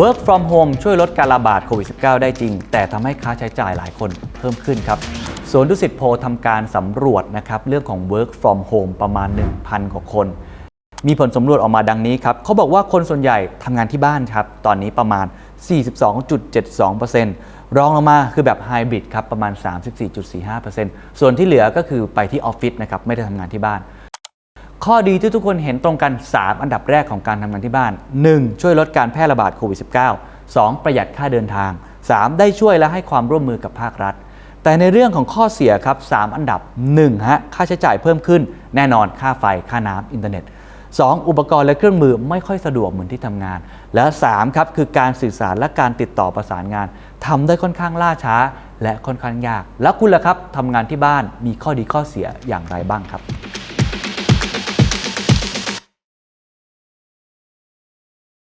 Work from home ช่วยลดการระบาดโควิด -19 ได้จริง แต่ทำให้ค่าใช้จ่ายหลายคนเพิ่มขึ้นครับสวนดุสิตโพทำการสำรวจนะครับเรื่องของ Work from home ประมาณ 1,000 กว่าคน มีผลสำรวจออกมาดังนี้ครับเขาบอกว่าคนส่วนใหญ่ทำงานที่บ้านครับ ตอนนี้ประมาณ 42.72%รองลงมาคือแบบไฮบริดครับประมาณ 34.45%ส่วนที่เหลือก็คือไปที่ออฟฟิศนะครับไม่ได้ทำงานที่บ้าน ข้อดีที่ทุกคนเห็นตรงกัน 3 อันดับแรกของการทำงานที่บ้าน 1. ช่วยลดการแพร่ระบาดโควิด -19 2. ประหยัดค่าเดินทาง 3. ได้ช่วยและให้ความร่วมมือกับภาครัฐ แต่ในเรื่องของข้อเสียครับ 3 อันดับ 1. ฮะค่าใช้จ่ายเพิ่มขึ้น แน่นอนค่าไฟ ค่าน้ำอินเทอร์เน็ต 2. อุปกรณ์และเครื่องมือไม่ค่อยสะดวกเหมือนที่ทำงาน และ 3. ครับคือการสื่อสารและการติดต่อประสานงานทำได้ค่อนข้างล่าช้า และค่อนข้างยาก แล้วคุณล่ะครับทำงานที่บ้านมีข้อดีข้อเสียอย่างไรบ้างครับ